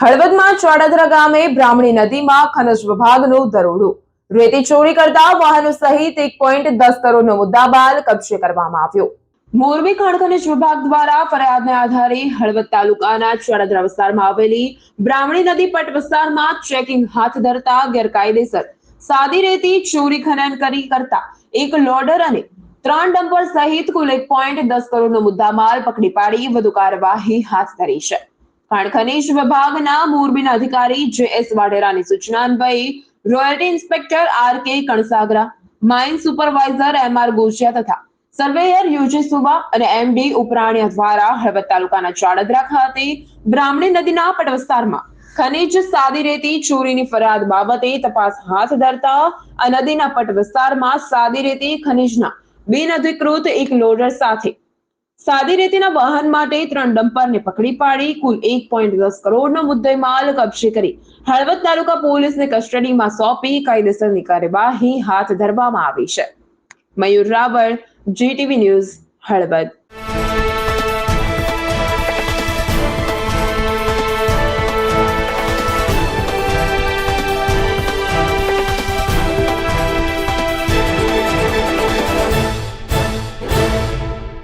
હળવદમાં ચોડાદરા ગામે બ્રાહ્મણી નદીમાં ખનજ વિભાગનું દરોડું. રેતી ચોરી કરતા વાહનો સહિત એક પોઈન્ટ દસ કરોડનો મુદ્દાબાલ કબજે કરવામાં આવ્યો. મોરબી ખાણ વિભાગ દ્વારા ફરિયાદને આધારે હળવદ તાલુકાના ચોડાદરા વિસ્તારમાં આવેલી બ્રાહ્મણી નદી પટ વિસ્તારમાં ચેકિંગ હાથ ધરતા ગેરકાયદેસર સાદી રેતી ચોરી ખનન કરી કરતા એક લોડર અને ત્રણ ડમ્પર સહિત કુલ એક પોઈન્ટ દસ કરોડનો મુદ્દામાલ પકડી પાડી વધુ કાર્યવાહી હાથ ધરી છે. ખાણ ખનીજ વિભાગના મોરબીના અધિકારી જે એસ વાઢેરાની સૂચના અન્વયે royalty inspector R K Kansagara mine supervisor M R Goshiya તથા સર્વેયર યુજી સુબા અને એમડી ઉપરાણીયા દ્વારા હળવદ તાલુકાના ચાડદરા ખાતે બ્રાહ્મણી નદીના પટ વિસ્તારમાં ખનીજ સાદી રેતી ચોરીની ફરિયાદ બાબતે તપાસ હાથ ધરતા નદીના પટ વિસ્તારમાં સાદી રેતી ખનીજના બિનઅધિકૃત એક લોડર સાથે સાદી રેતીના વાહન માટે ત્રણ ડમ્પરને પકડી પાડી, કુલ એક પોઈન્ટ દસ કરોડનો મુદ્દેમાલ કબજે કરી. હળવદ તાલુકા પોલીસને કસ્ટડીમાં સોંપી કાયદેસરની કાર્યવાહી હાથ ધરવામાં આવી છે. Mayur Raval, GTV news, Halvad.